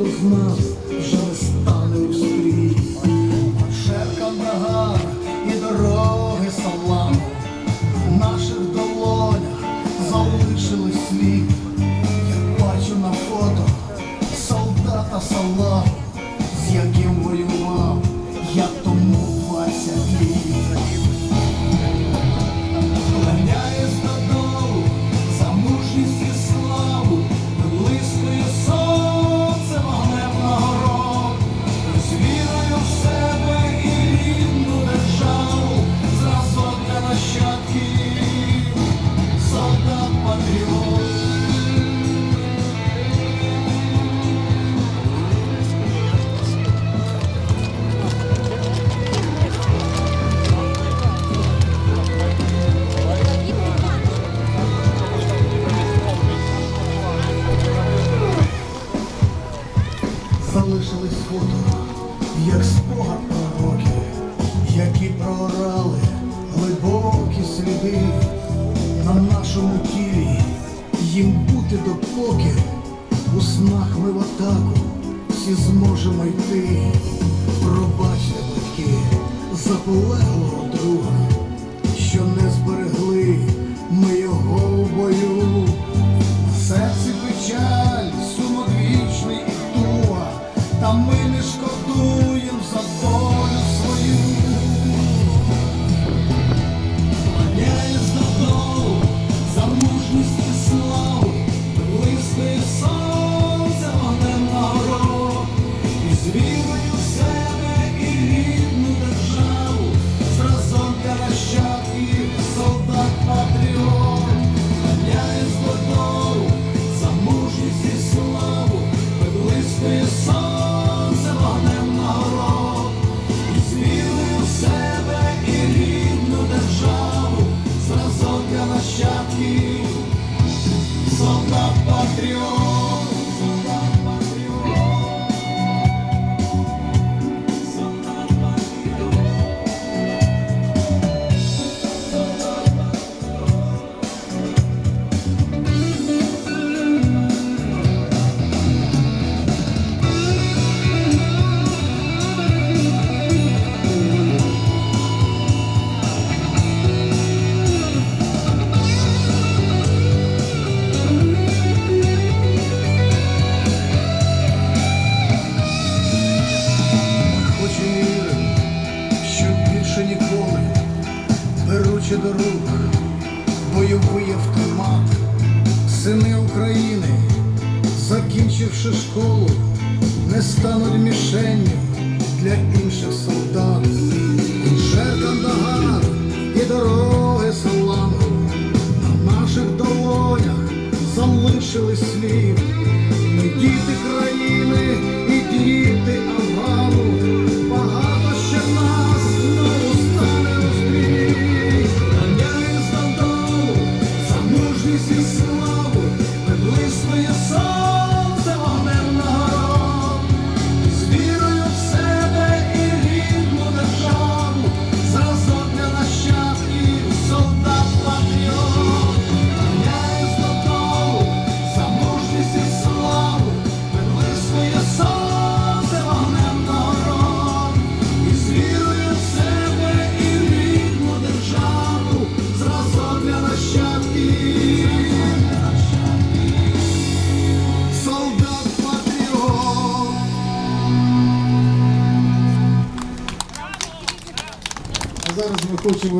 хто з нас вже не стане у стрій. Шерка брага і дороги салам в наших долонях залишили слід. Я бачу на фото солдата сала, з яким воював. я як спогад пророки, які прорали глибокі сліди на нашому тілі, їм бути допоки, у снах ми в атаку всі зможемо йти. Пробачте, батьки, заполеглого друга, що не зберегли. що до рук бойовий автомат, сини України, закінчивши школу, не стануть мішенью для інших солдат. зараз ми хочемо